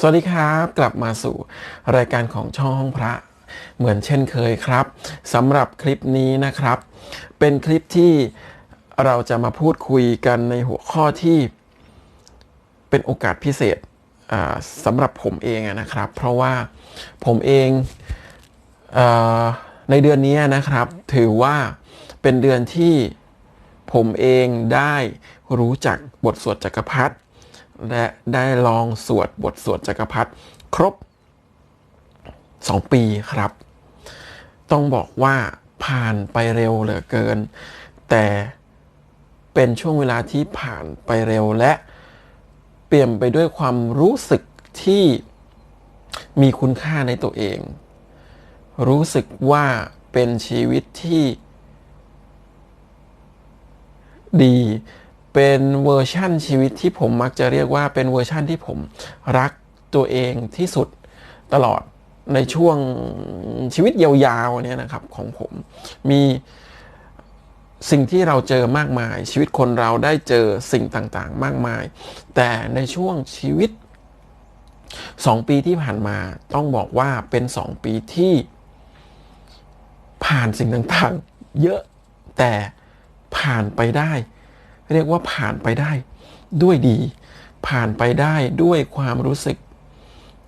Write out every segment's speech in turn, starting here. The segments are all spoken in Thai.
สวัสดีครับกลับมาสู่รายการของช่องห้องพระเหมือนเช่นเคยครับสำหรับคลิปนี้นะครับ เป็นคลิปที่เราจะมาพูดคุยกันในหัวข้อที่เป็นโอกาสพิเศษสำหรับผมเองนะครับ เพราะว่าผมเองอในเดือนนี้นะครับ ถือว่าเป็นเดือนที่ผมเองได้รู้จักบทสวดจักรพรรดิ และได้ลองสวดบทสวดจักรพรรดิครบ 2 ปีครับ ต้องบอกว่าผ่านไปเร็วเหลือเกิน แต่เป็นช่วงเวลาที่ผ่านไปเร็วและเปลี่ยนไปด้วยความรู้สึกที่มีคุณค่าในตัวเอง รู้สึกว่าเป็นชีวิตที่ดี เป็นเวอร์ชั่นชีวิตที่ผมมักจะเรียกว่าเป็นเวอร์ชั่นที่ผมรักตัวเองที่สุดตลอดในช่วงชีวิตยาวๆเนี่ยนะครับของผมมีสิ่งที่เราเจอมากมาย ชีวิตคนเราได้เจอสิ่งต่างๆ มากมาย แต่ในช่วงชีวิต 2 ปีที่ผ่านมาต้องบอกว่าเป็น 2 ปีที่ผ่านสิ่งต่างๆ เยอะแต่ผ่านไปได้ เรียกว่าผ่านไปได้ ด้วยดี ผ่านไปได้ด้วยความรู้สึก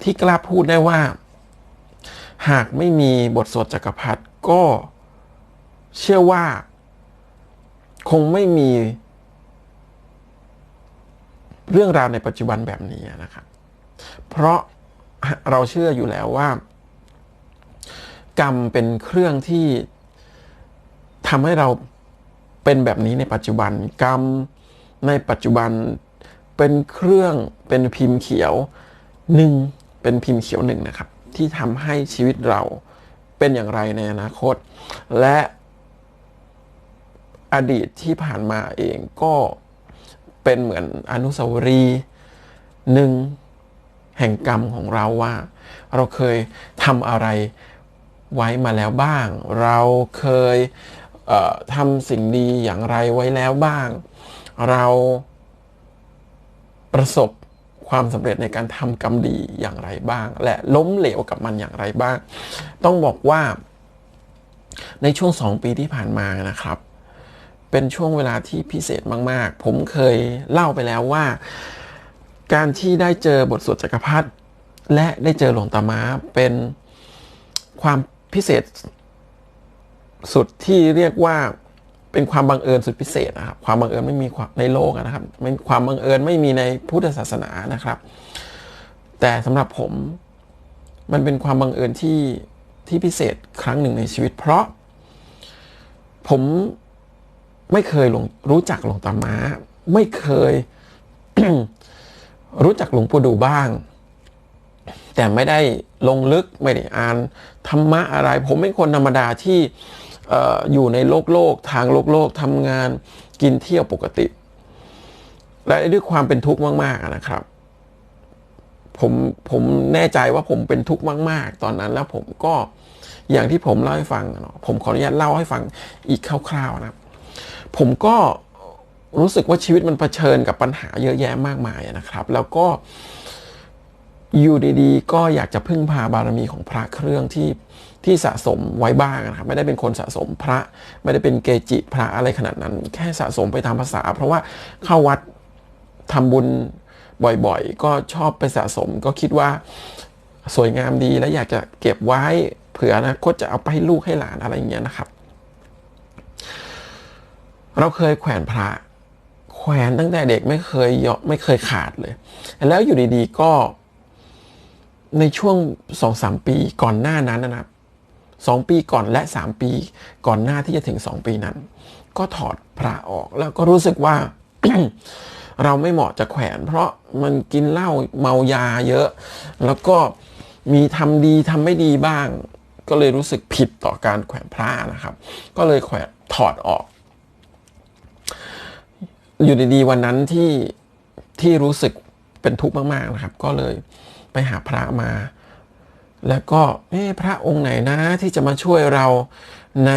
ที่กล้าพูดได้ว่า หากไม่มีบทสวดจักรพรรดิก็เชื่อว่า คงไม่มี เรื่องราวในปัจจุบันแบบนี้นะครับ เพราะเราเชื่ออยู่แล้วว่า กรรมเป็นเครื่องที่ทำให้เรา เป็นแบบนี้ในปัจจุบันกรรม ในปัจจุบันเป็นเครื่องเป็นพิมพ์เขียวหนึ่งเป็นพิมพ์เขียวหนึ่งนะครับ ที่ทำให้ชีวิตเราเป็นอย่างไรในอนาคต และอดีตที่ผ่านมาเองก็เป็นเหมือนอนุสาวรีย์หนึ่งแห่งกรรมของเราว่า เราเคยทำอะไรไว้มาแล้วบ้าง เราเคย ทำสิ่งดีอย่างไรไว้แล้วบ้าง เราประสบความสำเร็จในการทำกรรมดีอย่างไรบ้าง และล้มเหลวกับมันอย่างไรบ้าง ต้องบอกว่าในช่วงสองปีที่ผ่านมานะครับ เป็นช่วงเวลาที่พิเศษมาก ๆ ผมเคยเล่าไปแล้วว่า การที่ได้เจอบทสวดจักรพรรดิและได้เจอหลวงตาม้าเป็นความพิเศษ สุดที่เรียกว่าเป็นความบังเอิญสุดพิเศษนะครับ ความบังเอิญไม่มีในโลกนะครับไม่ความบังเอิญไม่มีในพุทธศาสนานะครับ แต่สำหรับผมมันเป็นความบังเอิญที่ที่พิเศษครั้งหนึ่งในชีวิต เพราะ ผมไม่เคยลงรู้จักหลวงตาม้า ไม่เคย รู้จักหลวงปู่ดูบ้าง แต่ไม่ได้ลงลึกไม่ได้อ่านธรรมะอะไร ผมเป็นคนธรรมดาที่ อยู่ในโลกโลกทางโลกโลกทำงานกินเที่ยวปกติ และด้วยความเป็นทุกข์มาก ๆนะครับ ผมผมแน่ใจว่าผมเป็นทุกข์มาก ๆ ตอนนั้นแล้วผมก็อย่างที่ผมเล่าให้ฟังเนาะผมขออนุญาตเล่าให้ฟังอีกคร่าวๆนะผมก็รู้สึกว่าชีวิตมันเผชิญกับปัญหาเยอะแยะมากมายนะครับ แล้วก็อยู่ดีๆ ก็อยากจะพึ่งพาบารมีของพระเครื่องที่ ที่สะสมไว้บ้างนะครับไม่ได้เป็นคนสะสมพระ ไม่ได้เป็นเกจิพระอะไรขนาดนั้น แค่สะสมไปตามภาษา เพราะว่าเข้าวัดทำบุญบ่อยๆ ก็ชอบไปสะสม ก็คิดว่าสวยงามดีและอยากจะเก็บไว้เผื่อนะคตจะเอาไปให้ลูกให้หลานอะไรอย่างเงี้ยนะครับ เราเคยแขวนพระแขวนตั้งแต่เด็กไม่เคยยไม่เคยขาดเลย แล้วอยู่ดีๆก็ในช่วงสองสามปีก่อนหน้านั้นนะครับ สองปีก่อนและสามปีก่อนหน้าที่จะถึงสองปีนั้น ก็ถอดพระออกแล้วก็รู้สึกว่า เราไม่เหมาะจะแขวน เพราะมันกินเหล้าเมายาเยอะ แล้วก็มีทำดีทำไม่ดีบ้าง ก็เลยรู้สึกผิดต่อการแขวนพระนะครับ ก็เลยแขวนถอดออก อยู่ดีๆวันนั้นที่ที่รู้สึกเป็นทุกข์มากๆนะครับ ก็เลยไปหาพระมา แล้วก็เอ๊พระองค์ไหนนะที่จะมาช่วยเราใน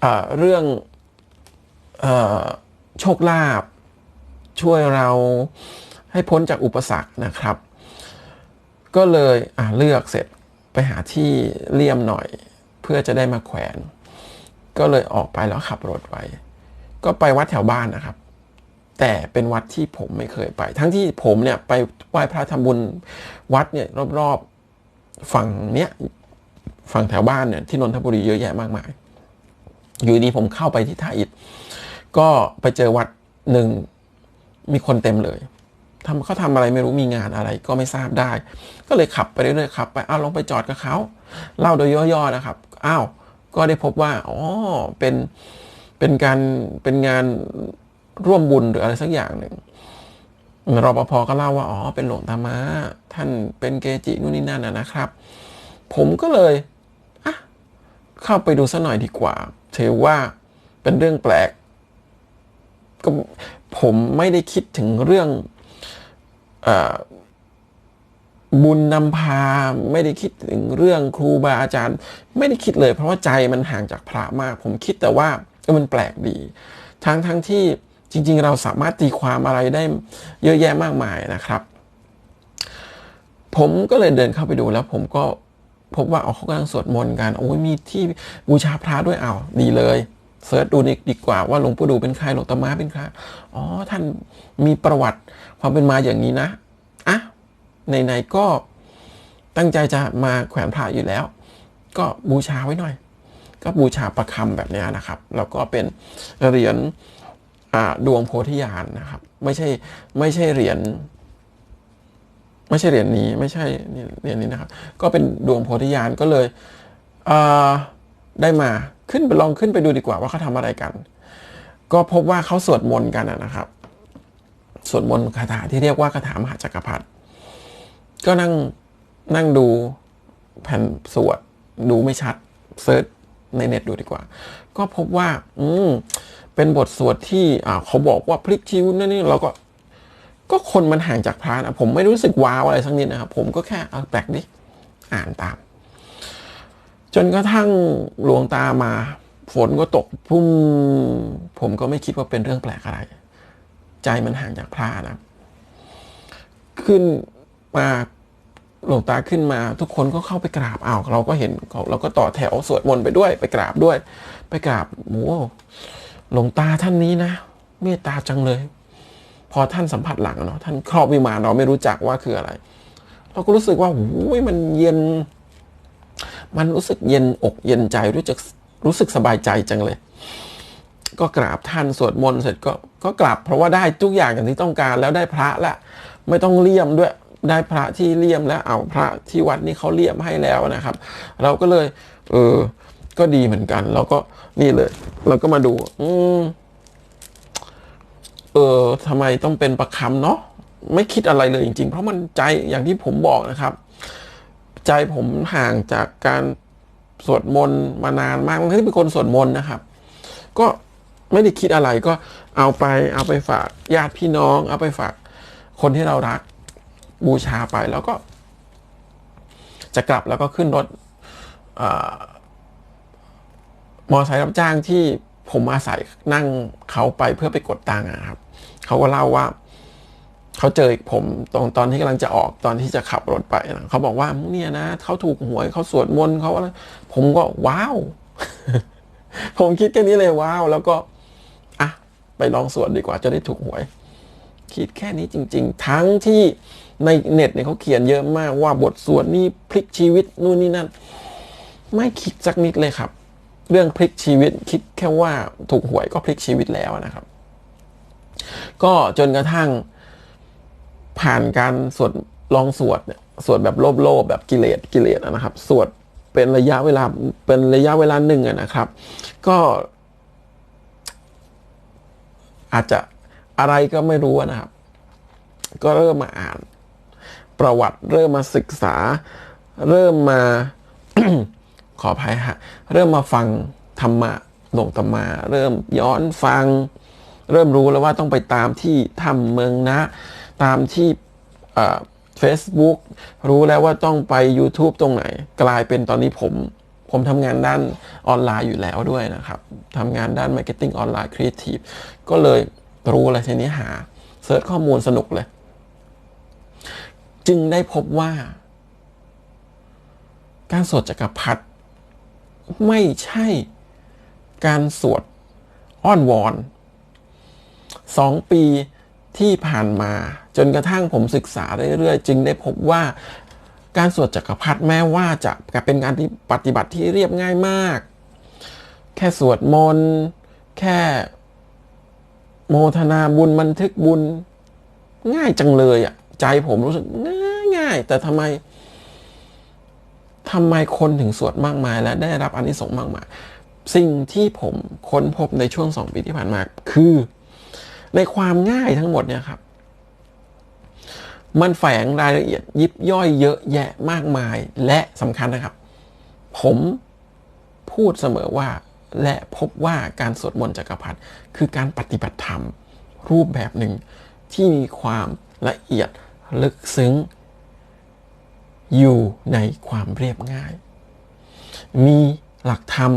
เเรื่องอโชคลาภช่วยเราให้พ้นจากอุปสรรคนะครับ ก็เลยเลือกเสร็จไปหาที่เลี่ยมหน่อย เพื่อจะได้มาแขวน ก็เลยออกไปแล้วขับรถไป ก็ไปวัดแถวบ้านนะครับ แต่เป็นวัดที่ผมไม่เคยไป ทั้งที่ผมเนี่ยไปไหว้พระทำบุญวัดเนี่ยรอบๆ ฝั่งเนี้ยฝั่งแถวบ้านเนี่ยที่นนทบุรีเยอะแยะมากมาย อยู่ดีผมเข้าไปที่ท่าอิฐก็ไปเจอวัดหนึ่งมีคนเต็มเลยทำเขาทำอะไรไม่รู้มีงานอะไร ก็ไม่ทราบได้ ก็เลยขับไปเรื่อยๆขับไปอ้าวลงไปจอดกับเขาเล่าโดยย่อๆนะครับอ้าวก็ได้พบว่าอ๋อเป็นเป็นการเป็นงานร่วมบุญหรืออะไรสักอย่างหนึ่ง รปภก็เล่าว่าอ๋อเป็นหลวงตามาท่านเป็นเกจินู่นนี่นั่นนะครับ ผมก็เลยอะเข้าไปดูสัหน่อยดีกว่าถือว่าเป็นเรื่องแปลกก็ผมไม่ได้คิดถึงเรื่องอบุญนำพาไม่ได้คิดถึงเรื่องครูบาอาจารย์ ไม่ได้คิดเลย เพราะว่าใจมันห่างจากพระมาก ผมคิดแต่ว่ามันแปลกดี ทั้งทั้งที่ จริง ๆ เราสามารถตีความอะไรได้เยอะแยะมากมายนะครับ ผมก็เลยเดินเข้าไปดูแล้วผมก็พบว่าเอาเขากำลังสวดมนต์กันโอ้ยมีที่บูชาพระด้วยเอาดีเลยเสิร์ชดูดีกว่าว่าหลวงปู่ดูเป็นใครหลวงตามาเป็นใครอ๋อท่านมีประวัติความเป็นมาอย่างนี้นะอะในๆก็ตั้งใจจะมาแขวนพระอยู่แล้ว ก็บูชาไว้หน่อย ก็บูชาประคำแบบนี้นะครับ แล้วก็เป็นเหรียญ ดวงโพธิญาณนะครับ ไม่ใช่ไม่ใช่เหรียญไม่ใช่เหรียญนี้ไม่ใช่เหรียญนี้นะครับ ก็เป็นดวงโพธิญาณก็เลยได้มาขึ้นไปลองขึ้นไปดูดีกว่าว่าเขาทำอะไรกัน ก็พบว่าเขาสวดมนต์กันนะครับสวดมนต์คาถาที่เรียกว่าคาถามหาจักรพรรดิก็นั่งนั่งดูแผ่นสวดดูไม่ชัดเซิร์ช ในเน็ตดูดีกว่า ก็พบว่า อืมเป็นบทสวดที่อ่าเขาบอกว่าพลิกชีวิตนั่นนี่เราก็ ก็คนมันห่างจากพระนะผมไม่รู้สึกว้าวอะไรสักนิดนะครับผมก็แค่เอาแปลกดิอ่านตาม จนกระทั่งหลวงตามา ฝนก็ตกพุ่มผมก็ไม่คิดว่าเป็นเรื่องแปลกอะไร ใจมันห่างจากพระนะขึ้นมา หลวงตาขึ้นมา ทุกคนก็เข้าไปกราบอ้าวเราก็เห็นเราก็ต่อแถวสวดมนต์ไปด้วย ไปกราบด้วย ไปกราบโอ้หลวงตาท่านนี้นะ เมตตาจังเลย พอท่านสัมผัสหลังเนาะท่านครอบวิมานเราไม่รู้จักว่าคืออะไร เราก็รู้สึกว่าโอ้ยมันเย็น มันรู้สึกเย็นอกเย็นใจรู้จักรู้สึกสบายใจจังเลย ก็กราบท่านสวดมนต์เสร็จก็ก็กราบเพราะว่าได้ทุกอย่างอย่างที่ต้องการแล้วได้พระละไม่ต้องเลี่ยมด้วย ได้พระที่เลี่ยมแล้วเอาพระที่วัดนี่เขาเลี่ยมให้แล้วนะครับ เราก็เลยเออก็ดีเหมือนกัน เราก็นี่เลย เราก็มาดู อืมเออทำไมต้องเป็นประคำเนาะไม่คิดอะไรเลยจริงๆ เพราะมันใจอย่างที่ผมบอกนะครับ ใจผมห่างจากการสวดมนต์มานานมากทั้งที่เป็นคนสวดมนต์นะครับ ก็ไม่ได้คิดอะไรก็เอาไปเอาไปฝากญาติพี่น้อง เอาไปฝากคนที่เรารัก บูชาไปแล้วก็ จะกลับแล้วก็ขึ้นรถมอไซค์รับจ้างที่ผมอาศัยนั่งเขาไปเพื่อไปกดตังค์ครับเขาก็เล่าว่าเขาเจอผมตอนตอนที่กำลังจะออกตอนที่จะขับรถไปนะเขาบอกว่าเนี่ยนะเขาถูกหวยเขาสวดมนต์เขาอะไรผมก็ว้าว ผมคิดแค่นี้เลยว้าว แล้วก็อะไปลองสวดดีกว่าจะได้ถูกหวย คิดแค่นี้จริง ๆ ทั้งที่ ในเน็ตเนี่ยเขาเขียนเยอะมากว่าบทสวดนี่พลิกชีวิตนู่นนี่นั่น ไม่คิดสักนิดเลยครับ เรื่องพลิกชีวิตคิดแค่ว่าถูกหวยก็พลิกชีวิตแล้วนะครับ ก็จนกระทั่งผ่านการสวดลองสวดเนี่ยสวดแบบโลภโลภแบบกิเลสกิเลสนะครับ สวดเป็นระยะเวลาเป็นระยะเวลาหนึ่งนะครับ ก็ อาจจะอะไรก็ไม่รู้นะครับ ก็เริ่มมาอ่าน ประวัติ เริ่มมาศึกษา เริ่มมาขออภัยฮะเริ่มมาฟังธรรมะหลวงตมา เริ่มย้อนฟัง เริ่มรู้แล้วว่าต้องไปตามที่ทำเมืองนะ ตามที่เฟซบุ๊กรู้แล้วว่าต้องไป YouTube ตรงไหน กลายเป็นตอนนี้ผมผมทำงานด้านออนไลน์อยู่แล้วด้วยนะครับทำงานด้านมาร์เก็ตติ้งออนไลน์ครีเอทีฟก็เลยรู้อะไรทีนี้หาเสิร์ชข้อมูลสนุกเลย จึงได้พบว่า การสวดจักรพรรดิไม่ใช่การสวดอ้อนวอนสองปีที่ผ่านมา จนกระทั่งผมศึกษาเรื่อยๆ จึงได้พบว่าการสวดจักรพรรดิแม้ว่าจะเป็นการที่ปฏิบัติที่เรียบง่ายมาก แค่สวดมนต์แค่โมทนาบุญบันทึกบุญง่ายจังเลยอะ ใจผมรู้สึกง่ายง่ายแต่ทำไมทำไมคนถึงสวดมากมาย และได้รับอานิสงส์มากมาย สิ่งที่ผมค้นพบในช่วงสองปีที่ผ่านมาคือ ในความง่ายทั้งหมดเนี่ยครับ มันแฝงรายละเอียดยิบย่อยเยอะแยะมากมายและสำคัญนะครับ ผมพูดเสมอว่าและพบว่าการสวดมนต์จักรพรรดิคือการปฏิบัติธรรม รูปแบบหนึ่งที่มีความละเอียด ลึกซึ้ง อยู่ในความเรียบง่าย มีหลักธรรม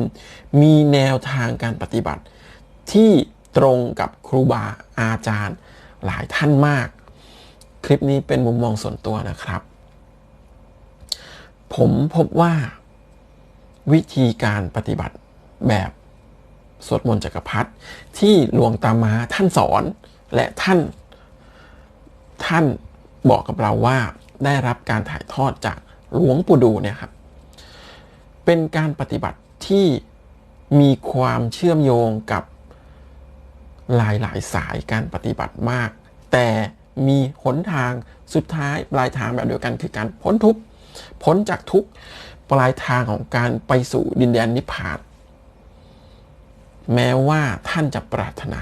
มีแนวทางการปฏิบัติ ที่ตรงกับครูบาอาจารย์หลายท่านมาก คลิปนี้เป็นมุมมองส่วนตัวนะครับ ผมพบว่า วิธีการปฏิบัติแบบสวดมนต์จักรพรรดิที่หลวงตามาท่านสอนและท่านท่าน บอกกับเราว่าได้รับการถ่ายทอดจากหลวงปู่ดูเนี่ยครับ เป็นการปฏิบัติที่มีความเชื่อมโยงกับหลายหลายสายการปฏิบัติมาก แต่มีหนทางสุดท้ายปลายทางแบบเดียวกันคือการพ้นทุกข์พ้นจากทุกข์ปลายทางของการไปสู่ดินแดนนิพพาน แม้ว่าท่านจะปรารถนา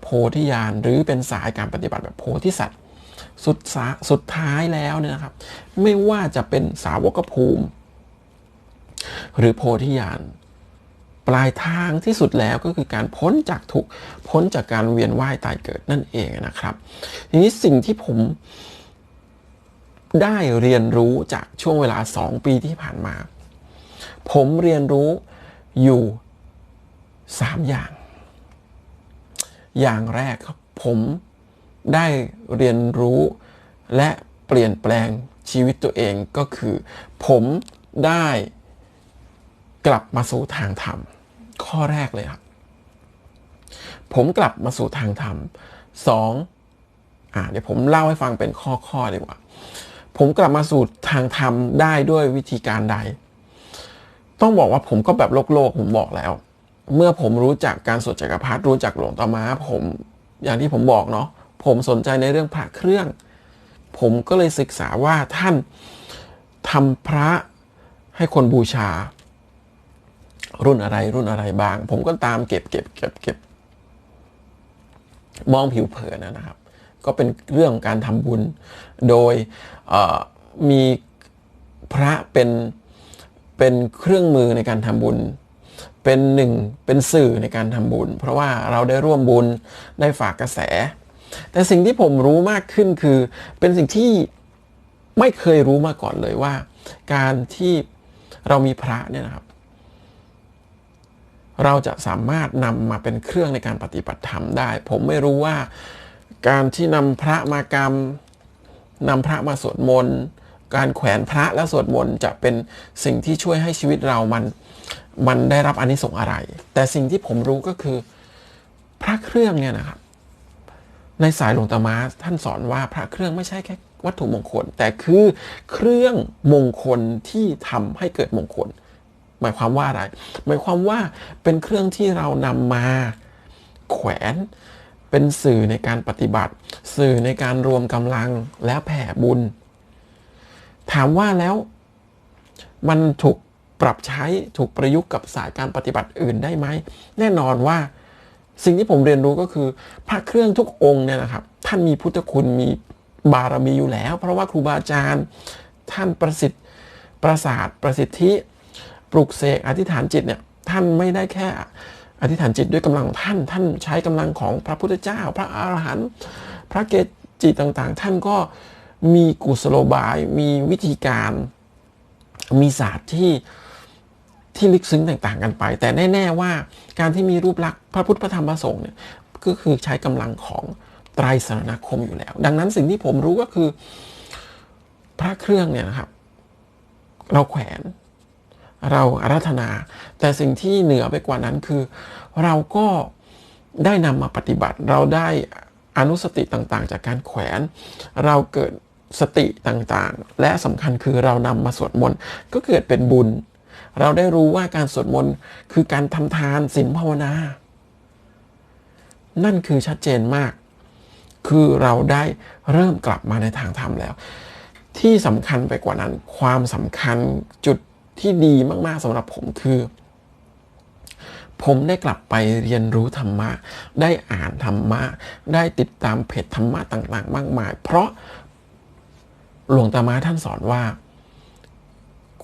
โพธิญาณหรือเป็นสายการปฏิบัติแบบโพธิสัตว์ สุดสุดท้ายแล้วเนี่ยนะครับ ไม่ว่าจะเป็นสาวกภูมิ หรือโพธิญาณปลายทางที่สุดแล้วก็คือการพ้นจากทุกพ้นจากการเวียนว่ายตายเกิดนั่นเองนะครับ ทีนี้สิ่งที่ผมได้เรียนรู้จากช่วงเวลาสองปีที่ผ่านมา ผมเรียนรู้อยู่สามอย่าง อย่างแรกครับผม ได้เรียนรู้ และเปลี่ยนแปลงชีวิตตัวเองก็คือ ผมได้กลับมาสู่ทางธรรม ข้อแรกเลยครับ ผมกลับมาสู่ทางธรรมสองอ่าเดี๋ยวผมเล่าให้ฟังเป็นข้อข้อดีกว่า ผมกลับมาสู่ทางธรรมได้ด้วยวิธีการใด ต้องบอกว่าผมก็แบบโลกโลกผมบอกแล้ว เมื่อผมรู้จักการสวดจักรพรรดิรู้จักหลวงตามาผม อย่างที่ผมบอกเนาะ ผมสนใจในเรื่องพระเครื่อง ผมก็เลยศึกษาว่าท่านทำพระให้คนบูชา รุ่นอะไรรุ่นอะไรบ้าง ผมก็ตามเก็บเก็บเก็บเก็บมองผิวเผินนะครับ ก็เป็นเรื่องของการทำบุญ โดยมีพระเป็นเป็นเครื่องมือในการทำบุญ เป็นหนึ่งเป็นสื่อในการทำบุญ เพราะว่าเราได้ร่วมบุญได้ฝากกระแส แต่สิ่งที่ผมรู้มากขึ้นคือ เป็นสิ่งที่ไม่เคยรู้มาก่อนเลยว่า การที่เรามีพระเนี่ยนะครับ เราจะสามารถนำมาเป็นเครื่องในการปฏิบัติธรรมได้ ผมไม่รู้ว่าการที่นำพระมากรรมนำพระมาสวดมนต์การแขวนพระและสวดมนต์จะเป็นสิ่งที่ช่วยให้ชีวิตเรามันมันได้รับอนิสงส์อะไร แต่สิ่งที่ผมรู้ก็คือพระเครื่องเนี่ยนะครับ ในสายหลวงตามาท่านสอนว่าพระเครื่องไม่ใช่แค่วัตถุมงคล แต่คือเครื่องมงคลที่ทำให้เกิดมงคล หมายความว่าอะไร หมายความว่าเป็นเครื่องที่เรานำมาแขวนเป็นสื่อในการปฏิบัติ สื่อในการรวมกำลังและแผ่บุญ ถามว่าแล้วมันถูกปรับใช้ถูกประยุกต์กับสายการปฏิบัติอื่นได้ไหมแน่นอนว่า สิ่งที่ผมเรียนรู้ก็คือ พระเครื่องทุกองค์เนี่ยนะครับท่านมีพุทธคุณมีบารมีอยู่แล้ว เพราะว่าครูบาอาจารย์ ท่านประสิทธิ์ประสาทประสิทธิปลุกเสกอธิษฐานจิตเนี่ยท่านไม่ได้แค่อธิษฐานจิตด้วยกำลังท่าน ท่านใช้กำลังของพระพุทธเจ้า พระอาหารหันต์พระเกจิต่างๆ ท่านก็มีกุศโลบาย มีวิธีการ มีศาสตร์ที่ ที่ลึกซึ้งต่างๆกันไป แต่แน่ๆว่าการที่มีรูปลักษณ์พระพุทธพระธรรมพระสงฆ์เนี่ยก็คือใช้กำลังของไตรสรณคมอยู่แล้ว ดังนั้นสิ่งที่ผมรู้ก็คือพระเครื่องเนี่ยนะครับ เราแขวน เราอาราธนา แต่สิ่งที่เหนือไปกว่านั้นคือ เราก็ได้นำมาปฏิบัติ เราได้อนุสติต่างๆ จากการแขวน เราเกิดสติต่างๆ และสำคัญคือเรานำมาสวดมนต์ก็เกิดเป็นบุญ เราได้รู้ว่าการสวดมนต์คือการทำทานศีลภาวนา นั่นคือชัดเจนมาก คือเราได้เริ่มกลับมาในทางธรรมแล้ว ที่สำคัญไปกว่านั้น ความสำคัญจุดที่ดีมาก ๆสำหรับผมคือ ผมได้กลับไปเรียนรู้ธรรมะ ได้อ่านธรรมะ ได้ติดตามเพจธรรมะต่าง ๆ มากมาย เพราะหลวงตามาท่านสอนว่า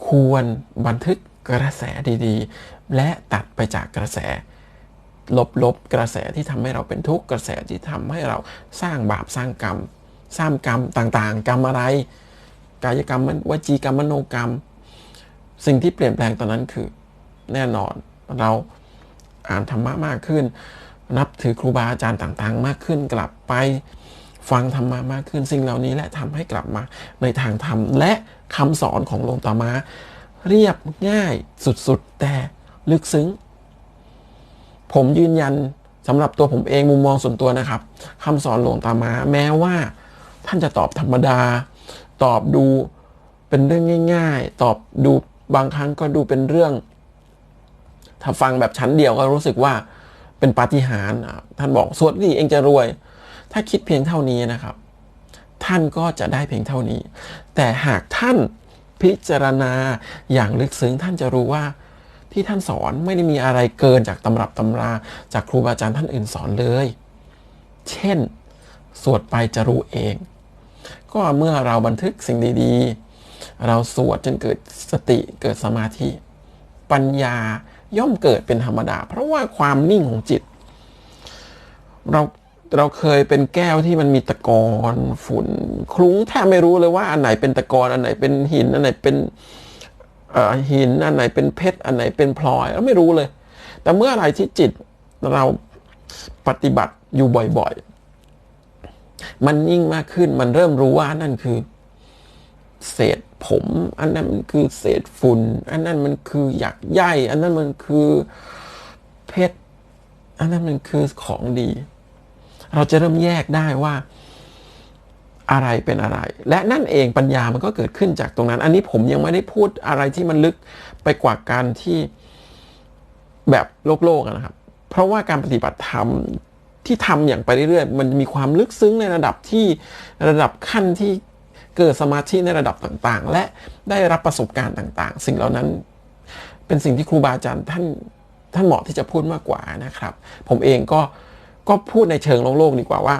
ควรบันทึก กระแสดีๆ และตัดไปจากกระแส ลบๆกระแสที่ทำให้เราเป็นทุกข์กระแสที่ทำให้เราสร้างบาปสร้างกรรม สร้างกรรมต่างๆ กรรมอะไร กายกรรมวจีกรรมมโนกรรม สิ่งที่เปลี่ยนแปลงตอนนั้นคือ แน่นอนเราอ่านธรรมะมากขึ้น นับถือครูบาอาจารย์ต่างๆ มากขึ้นกลับไปฟังธรรมะมากขึ้นสิ่งเหล่านี้และทำให้กลับมาในทางธรรมและคำสอนของหลวงตามา เรียบง่ายสุดๆ แต่ลึกซึ้ง ผมยืนยันสำหรับตัวผมเองมุมมองส่วนตัวนะครับคำสอนหลวงตามาแม้ว่าท่านจะตอบธรรมดา ตอบดูเป็นเรื่องง่าย ๆ ตอบดูบางครั้งก็ดูเป็นเรื่อง ถ้าฟังแบบชั้นเดียวก็รู้สึกว่าเป็นปาฏิหาริย์ท่านบอกสวดดีเองจะรวย ถ้าคิดเพียงเท่านี้นะครับ ท่านก็จะได้เพียงเท่านี้ แต่หากท่าน พิจารณาอย่างลึกซึ้งท่านจะรู้ว่าที่ท่านสอนไม่ได้มีอะไรเกินจากตำรับตำราจากครูบาอาจารย์ท่านอื่นสอนเลย เช่น สวดไปจะรู้เอง ก็เมื่อเราบันทึกสิ่งดีๆ เราสวดจนเกิดสติเกิดสมาธิ ปัญญาย่อมเกิดเป็นธรรมดา เพราะว่าความนิ่งของจิต เรา เราเคยเป็นแก้วที่มันมีตะกอนฝุ่นคลุ้งแทบไม่รู้เลยว่าอันไหนเป็นตะกอนอันไหนเป็นหิน อันไหนเป็นหินอันไหนเป็นเพชรอันไหนเป็นพลอยเราไม่รู้เลย แต่เมื่ออะไรที่จิตเราปฏิบัติอยู่บ่อยๆ มันยิ่งมากขึ้นมันเริ่มรู้ว่านั่นคือ เศษผม อันนั้นมันคือเศษฝุ่น อันนั้นมันคือหยักใยอันนั้นมันคือเพชรอันนั้นมันคือของดี เราจะเริ่มแยกได้ว่าอะไรเป็นอะไร และนั่นเองปัญญามันก็เกิดขึ้นจากตรงนั้น อันนี้ผมยังไม่ได้พูดอะไรที่มันลึกไปกว่าการที่แบบโลกโลกนะครับ เพราะว่าการปฏิบัติธรรมที่ทำอย่างไปเรื่อยๆ มันมีความลึกซึ้งในระดับที่ระดับขั้นที่เกิดสมาธิในระดับต่างๆ และได้รับประสบการณ์ต่าง ๆ สิ่งเหล่านั้นเป็นสิ่งที่ครูบาอาจารย์ท่านท่านเหมาะที่จะพูดมากกว่านะครับ ผมเองก็ ก็พูดในเชิงโลกโลกดีกว่าว่า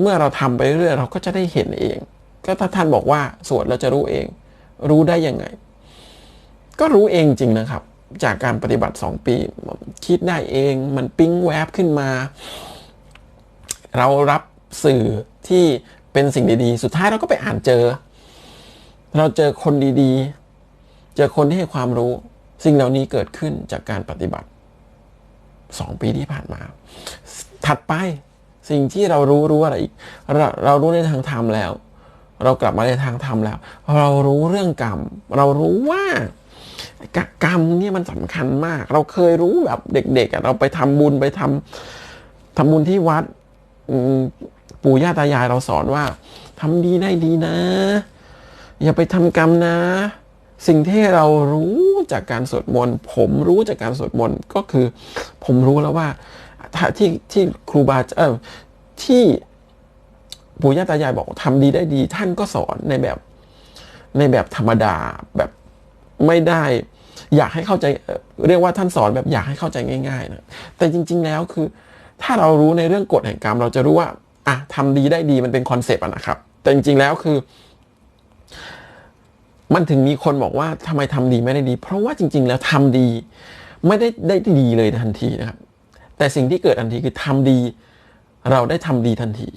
เมื่อเราทำไปเรื่อยเราก็จะได้เห็นเอง ก็ถ้าท่านบอกว่าสวดเราจะรู้เอง รู้ได้ยังไง ก็รู้เองจริงนะครับ จากการปฏิบัติสองปี คิดได้เองมันปิ้งแวบขึ้นมา เรารับสื่อที่เป็นสิ่งดีๆ สุดท้ายเราก็ไปอ่านเจอ เราเจอคนดีๆ เจอคนที่ให้ความรู้ สิ่งเหล่านี้เกิดขึ้นจากการปฏิบัติสองปีที่ผ่านมา ถัดไปสิ่งที่เรารู้รู้อะไรอีกเราเรารู้ในทางธรรมแล้ว เรากลับมาในทางธรรมแล้ว เรารู้เรื่องกรรม เรารู้ว่ากรรมเนี่ยมันสำคัญมาก เราเคยรู้แบบเด็กๆเราไปทำบุญไปทำทำบุญที่วัดปู่ย่าตายายเราสอนว่าทำดีได้ดีนะ อย่าไปทำกรรมนะ สิ่งที่เรารู้จากการสวดมนต์ผมรู้จากการสวดมนต์ก็คือ ผมรู้แล้วว่า ที่ที่ครูบาเออที่ปู่ย่าตายายบอกทำดีได้ดี ท่านก็สอนในแบบในแบบธรรมดาแบบไม่ได้ อยากให้เข้าใจเรียกว่าท่านสอนแบบอยากให้เข้าใจง่ายๆนะแต่จริง ๆ แล้วคือ ถ้าเรารู้ในเรื่องกฎแห่งกรรม เราจะรู้ว่าอะทำดีได้ดีมันเป็นคอนเซปต์นะครับ แต่จริง ๆ แล้วคือ มันถึงมีคนบอกว่าทำไมทำดีไม่ได้ดี เพราะว่าจริง ๆ แล้วทำดี ไม่ได้ได้ดีเลยทันทีนะครับ แต่สิ่งที่เกิดทันทีคือทำดี เราได้ทำดีทันที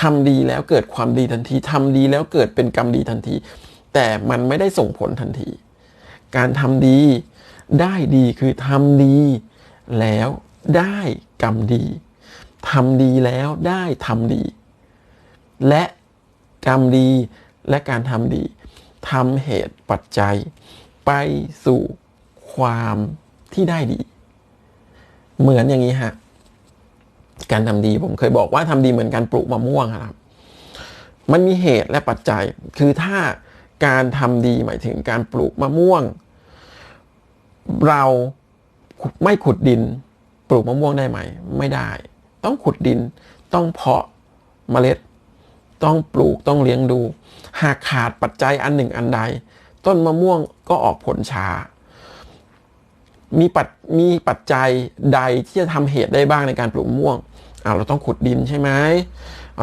ทำดีแล้วเกิดความดีทันทีทำดีแล้วเกิดเป็นกรรมดีทันที แต่มันไม่ได้ส่งผลทันที การทำดีได้ดีคือทำดี แล้วได้กรรมดีทำดีแล้วได้ทำดี และกรรมดีและการทำดีทำเหตุปัจจัย ไปสู่ความที่ได้ดี เหมือนอย่างนี้ฮะ การทำดีผมเคยบอกว่าทำดีเหมือนการปลูกมะม่วงครับ มันมีเหตุและปัจจัย คือถ้าการทำดีหมายถึงการปลูกมะม่วง เราไม่ขุดดิน ปลูกมะม่วงได้ไหม ไม่ได้ ต้องขุดดิน ต้องเพาะเมล็ด ต้องปลูกต้องเลี้ยงดู หากขาดปัจจัยอันหนึ่งอันใด ต้นมะม่วงก็ออกผลช้า มีปัจมีปัจจัยใดที่จะทำเหตุได้บ้างในการปลูกมะม่วงอ่าเราต้องขุดดินใช่ไหม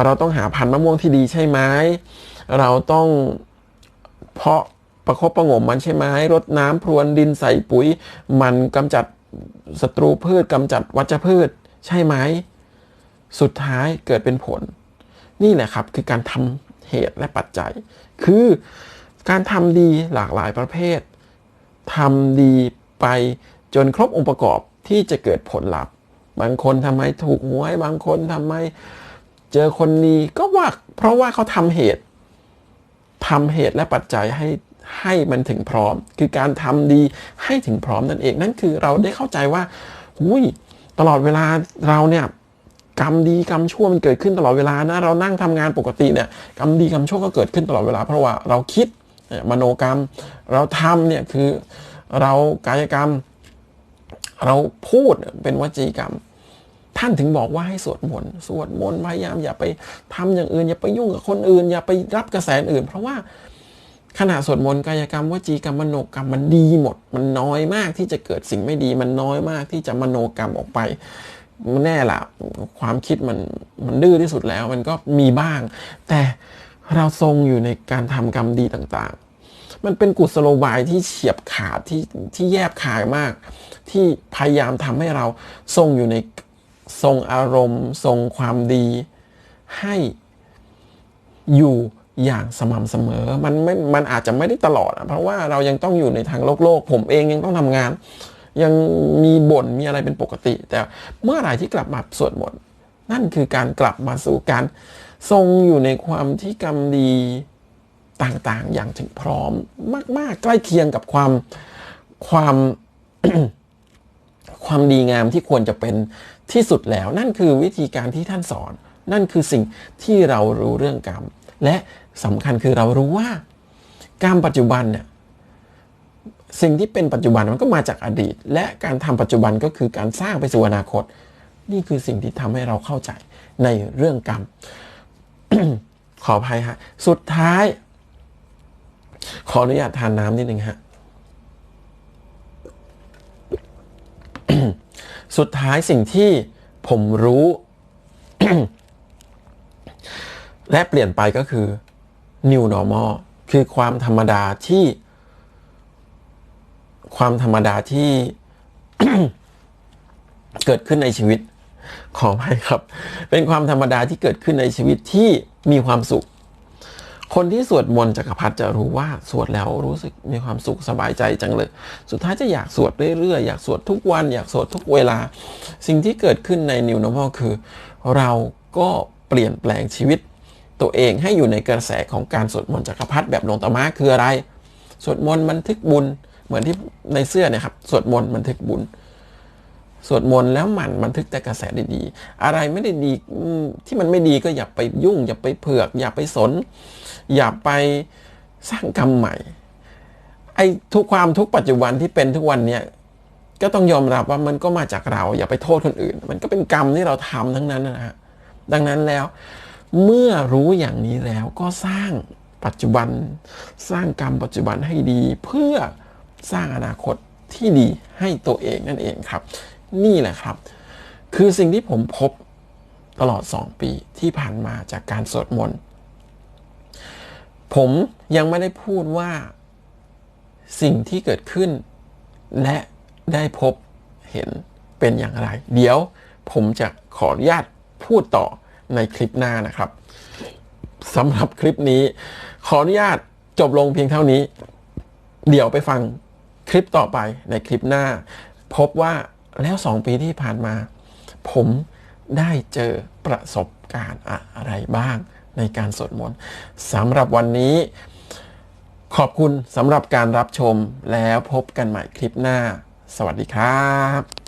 เราต้องหาพันธุ์มะม่วงที่ดีใช่ไหมเราต้องเพาะประคบประงมมันใช่ไหมรดน้ำพรวนดินใส่ปุ๋ย มันกำจัดศัตรูพืชกำจัดวัชพืช ใช่ไหมสุดท้ายเกิดเป็นผล นี่แหละครับคือการทำเหตุและปัจจัย คือการทำดีหลากหลายประเภททำดีไป จนครบองค์ประกอบที่จะเกิดผลลัพธ์ บางคนทำไมถูกหวย บางคนทำไมเจอคนนี้ก็ว่าเพราะว่าเขาทำเหตุทำเหตุและปัจจัยให้ให้มันถึงพร้อม คือการทำดีให้ถึงพร้อมนั่นเอง นั่นคือเราได้เข้าใจว่าอุ้ยตลอดเวลาเราเนี่ยกรรมดีกรรมชั่วมันเกิดขึ้นตลอดเวลานะเรานั่งทำงานปกติเนี่ยกรรมดีกรรมชั่วก็เกิดขึ้นตลอดเวลา เพราะว่าเราคิดมโนกรรม เราทำเนี่ยคือเรากายกรรม เราพูดเป็นวจีกรรม ท่านถึงบอกว่าให้สวดมนต์สวดมนต์พยายามอย่าไปทำอย่างอื่น อย่าไปยุ่งกับคนอื่น อย่าไปรับกระแสอื่น เพราะว่าขณะสวดมนต์กายกรรมวจีกรรมมโนกรรมมันดีหมด มันน้อยมากที่จะเกิดสิ่งไม่ดี มันน้อยมากที่จะมโนกรรมออกไปแน่ละความคิดมันมันดื้อที่สุดแล้ว มันก็มีบ้าง แต่เราทรงอยู่ในการทำกรรมดีต่าง มันเป็นกุศโลบายที่เฉียบขาดที่ที่แยบคายมาก ที่พยายามทำให้เราทรงอยู่ในทรงอารมณ์ ทรงความดี ให้อยู่อย่างสม่ำเสมอ มันไม่ มันอาจจะไม่ได้ตลอดเพราะว่าเรายังต้องอยู่ในทางโลกโลก ผมเองยังต้องทำงาน ยังมีบ่นมีอะไรเป็นปกติ แต่เมื่อไหร่ที่กลับมาสวดมนต์นั่นคือการกลับมาสู่การทรงอยู่ในความที่กรรมดี ต่างๆ อย่างถึงพร้อมมาก ๆ ใกล้เคียงกับความความความดีงามที่ควรจะเป็นที่สุดแล้ว นั่นคือวิธีการที่ท่านสอน นั่นคือสิ่งที่เรารู้เรื่องกรรม และสำคัญคือเรารู้ว่ากรรมปัจจุบันเนี่ยสิ่งที่เป็นปัจจุบันมันก็มาจากอดีต และการทำปัจจุบันก็คือการสร้างไปสู่อนาคต นี่คือสิ่งที่ทำให้เราเข้าใจในเรื่องกรรม ขออภัยฮะ สุดท้าย ขออนุญาตทานน้ำนิดนึงฮะ สุดท้ายสิ่งที่ผมรู้ และเปลี่ยนไปก็คือ new normal คือความธรรมดาที่ ความธรรมดาที่เกิดขึ้นในชีวิตขอให้ครับ เป็นความธรรมดาที่เกิดขึ้นในชีวิตที่มีความสุข คนที่สวดมนต์จักรพรรดิจะรู้ว่าสวดแล้วรู้สึกมีความสุขสบายใจจังเลย สุดท้ายจะอยากสวดเรื่อยๆอยากสวดทุกวัน อยากสวดทุกเวลา สิ่งที่เกิดขึ้นใน New Normal คือ เราก็เปลี่ยนแปลงชีวิต ตัวเองให้อยู่ในกระแสของการสวดมนต์จักรพรรดิแบบหลวงตามะคืออะไร สวดมนต์บันทึกบุญเหมือนที่ในเสื้อเนี่ยครับสวดมนต์บันทึกบุญ สวดมนต์แล้วหมั่นบันทึกแต่กระแสดีๆ อะไรไม่ได้ดีที่มันไม่ดีก็อย่าไปยุ่ง อย่าไปเผือก อย่าไปสน อย่าไปสร้างกรรมใหม่ ไอ้ทุกความทุกปัจจุบันที่เป็นทุกวันเนี่ยก็ต้องยอมรับว่ามันก็มาจากเรา อย่าไปโทษคนอื่น มันก็เป็นกรรมที่เราทำทั้งนั้นนะฮะดังนั้นแล้ว เมื่อรู้อย่างนี้แล้วก็สร้างปัจจุบัน สร้างกรรมปัจจุบันให้ดี เพื่อสร้างอนาคตที่ดีให้ตัวเองนั่นเองครับ นี่แหละครับ คือสิ่งที่ผมพบตลอด 2 ปีที่ผ่านมาจากการสวดมนต์ผมยังไม่ได้พูดว่าสิ่งที่เกิดขึ้น และได้พบเห็นเป็นอย่างไร เดี๋ยวผมจะขออนุญาตพูดต่อในคลิปหน้านะครับสำหรับคลิปนี้ ขออนุญาตจบลงเพียงเท่านี้ เดี๋ยวไปฟังคลิปต่อไปในคลิปหน้า พบว่า แล้วสองปีที่ผ่านมา ผมได้เจอประสบการณ์อะไรบ้างในการสวดมนต์สำหรับวันนี้ ขอบคุณสำหรับการรับชมแล้วพบกันใหม่คลิปหน้า สวัสดีครับ